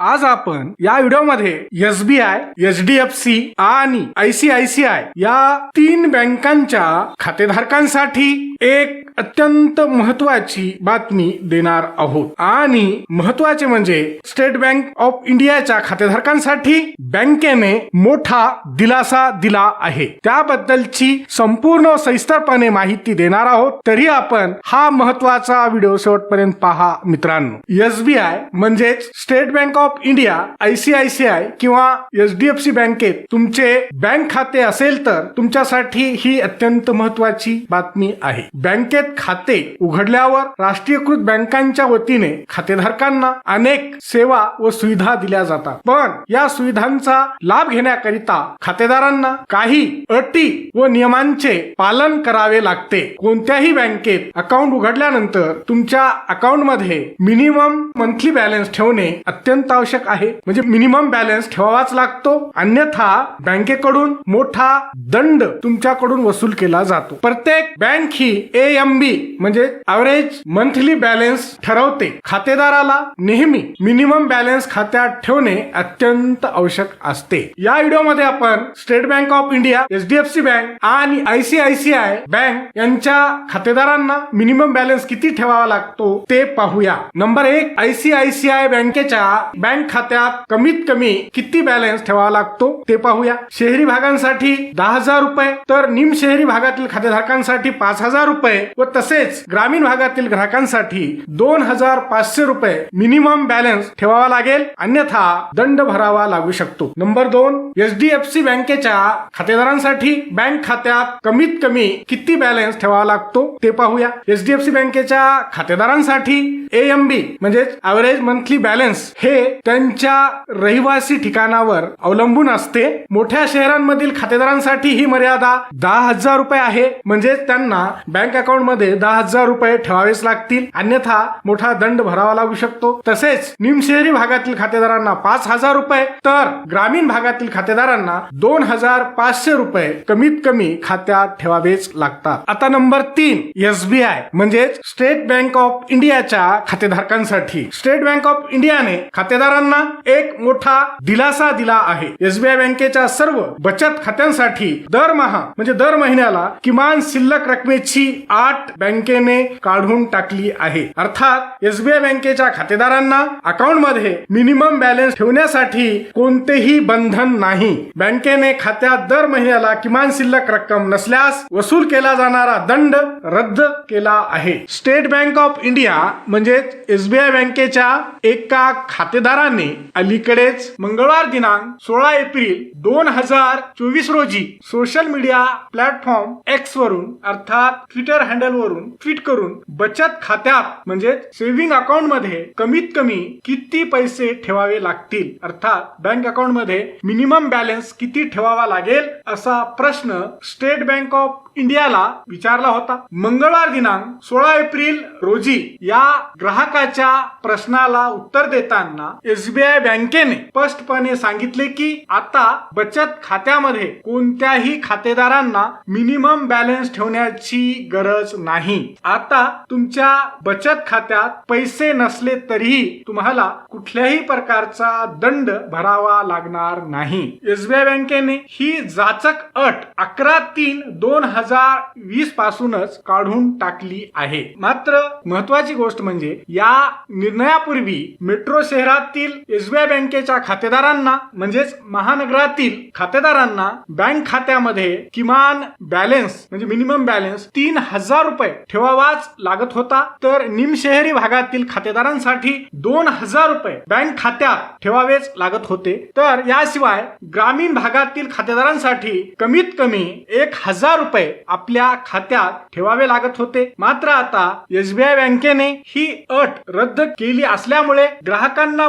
आज आपण या व्हिडिओमध्ये S B I H D F C आणि आयसीआयसीआय या तीन बँकांच्या खातेधारकांसाठी एक अत्यंत महत्वाची बातमी देणार आहोत. आणि महत्त्वाचे म्हणजे स्टेट बँक ऑफ इंडियाच्या खातेधारकांसाठी बँकेने मोठा दिलासा दिला आहे. त्याबद्दलची संपूर्ण सविस्तरपणे माहिती देणार आहोत. तरी आपण हा महत्त्वाचा व्हिडिओ शेवटपर्यंत पहा मित्रांनो. एस बी आय म्हणजेच state bank of of India ICICI किंवा एच डी एफ सी बँकेत तुमचे बँक खाते असेल तर तुमच्यासाठी ही अत्यंत महत्वाची बातमी आहे. बँकेत खाते उघडल्यावर राष्ट्रीयकृत बँकांच्या वतीने खातेधारकांना अनेक सेवा व सुविधा दिल्या जातात. पण या सुविधांचा लाभ घेण्याकरिता खातेदारांना काही अटी व नियमांचे पालन करावे लागते. कोणत्याही बँकेत अकाउंट उघडल्यानंतर तुमच्या अकाउंटमध्ये मिनिमम मंथली बॅलन्स ठेवणे अत्यंत आवश्यक आहे. म्हणजे मिनिमम बॅलन्स ठेवावाच लागतो. अन्यथा बँकेकडून मोठा दंड तुमच्याकडून वसूल केला जातो. प्रत्येक बँक ही ए एम बी म्हणजे अवरेज मंथली बॅलन्स ठरवते. खातेदाराला नेहमी मिनिमम बॅलन्स खात्यात ठेवणे अत्यंत आवश्यक असते. या व्हिडिओमध्ये आपण state bank of India H D F C bank आणि आयसीआयसीआय बँक यांच्या खातेदारांना मिनिमम बॅलन्स किती ठेवावा लागतो ते पाहूया. नंबर एक आयसीआयसीआय बँकेच्या बँक खात्यात कमीत कमी किती बॅलन्स ठेवावा लागतो ते पाहूया. शहरी भागांसाठी दहा हजार रुपये तर निम शहरी भागातील खातेधारकांसाठी पाच हजार रुपये व तसेच ग्रामीण भागातील ग्राहकांसाठी दोन हजार पाचशे रुपये मिनिमम बॅलन्स ठेवावा लागेल. अन्यथा दंड भरावा लागू शकतो. नंबर दोन एच डी एफ सी बँकेच्या खातेदारांसाठी बँक खात्यात कमीत कमी किती बॅलन्स ठेवावा लागतो ते पाहूया. एच डी एफ सी बँकेच्या खातेदारांसाठी ए एम बी म्हणजेच ऍव्हरेज मंथली बॅलन्स हे त्यांच्या रहिवासी ठिकाणावर अवलंबून असते. मोठ्या शहरांमधील खातेदारांसाठी ही मर्यादा दहा हजार रुपये आहे. म्हणजेच त्यांना बँक अकाउंटमध्ये दहा हजार रुपये ठेवावेच लागतील. अन्यथा मोठा दंड भरावा लागू शकतो. तसेच निमशहरी भागातील खातेदारांना पाच हजार रुपये तर ग्रामीण भागातील खातेदारांना दोन हजार पाचशे रुपये कमीत कमी खात्यात ठेवावेच लागतात. आता नंबर तीन एसबीआय म्हणजेच स्टेट बँक ऑफ इंडियाच्या खातेधारकांसाठी. स्टेट बँक ऑफ इंडियाने खातेदार खातेदारांना एक मोठा दिलासा दिला आहे. एसबीआय बँकेच्या सर्व बचत खात्यांसाठी दरमहा म्हणजे दर महिन्याला किमान शिल्लक रकमेची आठ बँकेने काढून टाकली आहे. अर्थात एसबीआय बँकेच्या खातेदारांना अकाउंटमध्ये मिनिमम बॅलन्स ठेवण्यासाठी कोणतेही बंधन नाही. बँकेने खात्यात दर महिन्याला किमान शिल्लक रक्कम नसल्यास वसूल केला जाणारा दंड रद्द केला आहे. स्टेट बँक ऑफ इंडिया म्हणजेच एसबीआय बँकेच्या एका खातेदार सरकारने अलीकडेच मंगळवार दिनांक सोळा एप्रिल दोन हजार चोवीस रोजी सोशल मीडिया प्लॅटफॉर्म एक्स वरून अर्थात ट्विटर हँडल वरून ट्विट करून बचत खात्यात म्हणजे सेव्हिंग अकाउंटमध्ये कमीत कमी किती पैसे ठेवावे लागतील? अर्थात बँक अकाउंटमध्ये मिनिमम बॅलन्स किती ठेवावा लागेल? असा प्रश्न स्टेट बँक ऑफ इंडियाला विचारला होता. मंगळवार दिनांक सोळा एप्रिल रोजी या ग्राहकाच्या प्रश्नाला उत्तर देताना एसबीआय बँकेने स्पष्टपणे सांगितले की आता बचत खात्यामध्ये कोणत्याही खातेदारांना मिनिमम बॅलन्स ठेवण्याची गरज नाही. आता तुमच्या बचत खात्यात पैसे नसले तरीही तुम्हाला कुठल्याही प्रकारचा दंड भरावा लागणार नाही. एसबीआय बँकेने ही जाचक अट अकरा तीन दोन हजार वीस पासूनच काढून टाकली आहे. मात्र महत्वाची गोष्ट म्हणजे या निर्णयापूर्वी मेट्रो शहरात शहरातील एसबीआय बँकेच्या खातेदारांना म्हणजेच महानगरातील खातेदारांना बँक खात्यामध्ये किमान बॅलन्स म्हणजे मिनिमम बॅलन्स तीन हजार रुपये ठेवावाच लागत होता. तर निमशहरी भागातील खातेदारांसाठी दोन हजार रुपये बँक खात्यात ठेवावेच लागत होते. तर याशिवाय ग्रामीण भागातील खातेदारांसाठी कमीत कमी एक हजार रुपये आपल्या खात्यात ठेवावे लागत होते. मात्र आता एसबीआय बँकेने ही अट रद्द केली असल्यामुळे ग्राहकांना